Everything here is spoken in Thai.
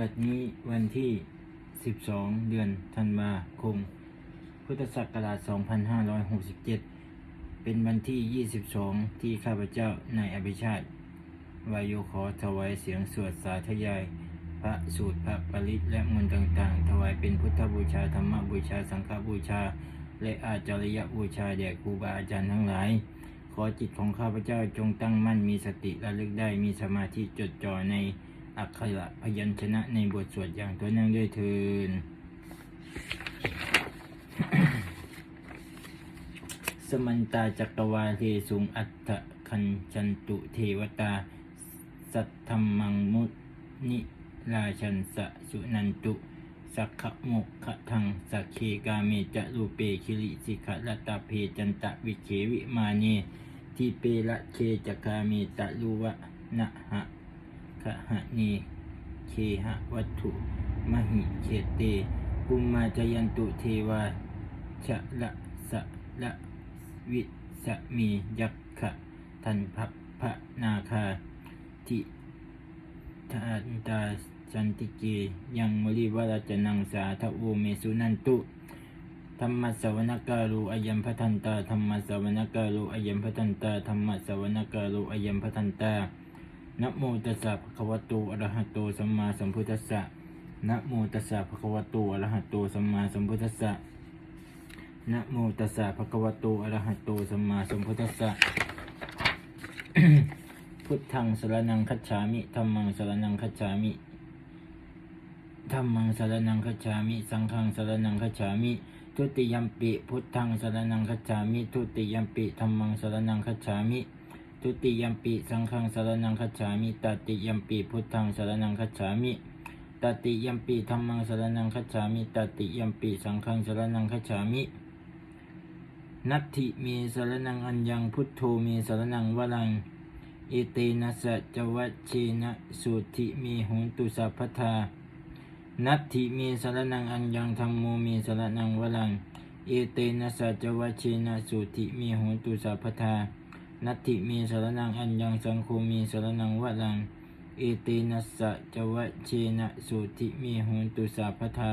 บัดนี้วันที่ 12 เดือนธันวาคม พุทธศักราช 2567 เป็นวันที่ 22 ที่ข้าพเจ้านายอภิชาติวายโยขอถวายเสียงสวดสาธยาย พระสูตรพระปริตและมนต์ต่างๆ ถวายเป็นพุทธบูชาธรรมบูชาสังฆบูชา และอาจาริยบูชาแด่ครูบาอาจารย์ทั้งหลาย ขอจิตของข้าพเจ้าจงตั้งมั่นมีสติระลึกได้มีสมาธิจดจ่อใน อักขระพยัญชนะในบทสวดอย่างต่อเนื่องด้วยเทินสมันตาจักรวาเลสุงอัตถคันจันตุเทวตา สัทธรรมังมุนิราชันสะสุนันตุ สักขโมกขทังสักเคกาเมจะรูเปคิริสิขละตาเพจันตะวิเควิมาเนทิเปละเคจกาเมตะลุวะนะหะ ขหะเนเคหะวัตถุ มหิเขเตกุมมาจยันตุเทวาชะละสะละวิสมียักขะทันพัพพะนาคาทิทานตาสันติเกยังมริวราจนังสาทโอเมสุนันตุธรรมสวนการุอายัมพทันตาธรรมสวนการุอายัมพทันตาธรรมสวนการุอายัมพทันตา นะโมตัสสะภะคะวะโตอะระหะโตสัมมาสัมพุทธัสสะนะโมตัสสะภะคะวะโตอะระหะโตสัมมาสัมพุทธัสสะนะโมตัสสะภะคะวะโตอะระหะโตสัมมาสัมพุทธัสสะพุทธังสรนังคัจฉามิธัมมังสรนังคัจฉามิธัมมังสรนังคัจฉามิ สังฆังสรนังคัจฉามิ ทุติยัมปิ พุทธังสรนังคัจฉามิ ทุติยัมปิธัมมังสรนังคัจฉามิ ทุติยมปิสังฆังสรนังคัจฉามิตติยมปิพุทธังสรนังคัจฉามิตติยมปิธัมมังสรนังคัจฉามิตติยมปิสังฆังสรนังคัจฉามินัตถิมีสรนังอัญญังพุทโธมีสรนังวรังเอเตนะสะจวัชเชนะสุธิมีหุนตุสัพพทานัตถิมีสรนังอัญญังธรรมโมมีสรนังวรังเอเตนะสะจวัชเชนะสุธิมีหุนตุสัพพทา นัตถิมีสรนังอัญญังสังโฆมีสรนังวรังเอเตนัสสะจวัชเชนะสุธิมีหุนตุสาพพทา